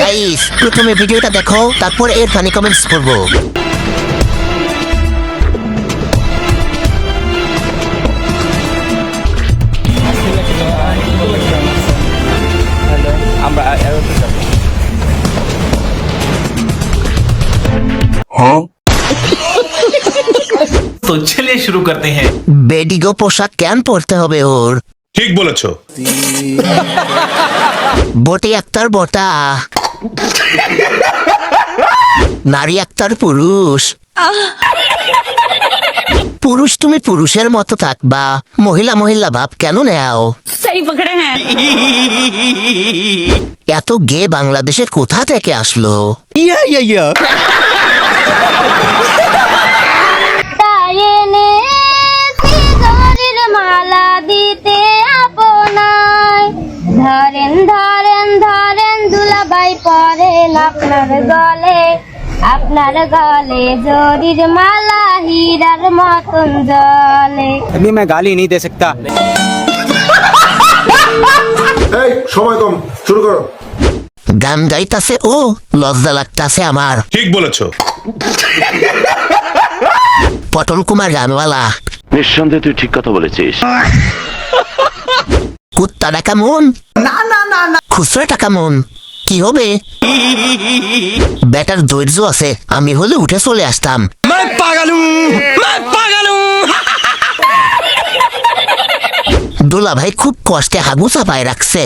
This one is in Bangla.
গাইস প্রথমে ভিডিওটা দেখো তারপর এর ফানি কমেন্টস পড়ব। তো চলে শুরু করতে হ্যাঁ। বেডিগো পোশাক কেন পড়তে হবে ওর? ঠিক বলেছ। বটে আক্তার বটা। নারী একটার পুরুষ। পুরুষ তুমি পুরুষের মতো থাকবা। মহিলা মহিলা ভাব কেন নেও? হ্যাঁ। এত গে বাংলাদেশের কোথা থেকে আসলো? ইয়া ইয়া ইয়া। দুলাবাই পরেন আপনার গলে আপনার গলে জরির মালা হীরার মতন জলে अभी मैं गाली नहीं दे सकता এই সময় কম শুরু করো গান গাইতাছে ও লজ্জা লাগতাছে আমার ঠিক বলেছো পটল কুমার গানওয়ালা নিঃসন্দেহে তুই ঠিক কথা বলেছিস কুত্তাটা কেমন খুচরা কেমন কি হবে? বেটার ধৈর্য আছে আমি হলে উঠে চলে আসতাম। দোলা ভাই খুব কষ্টে হাগু পায় রাখছে।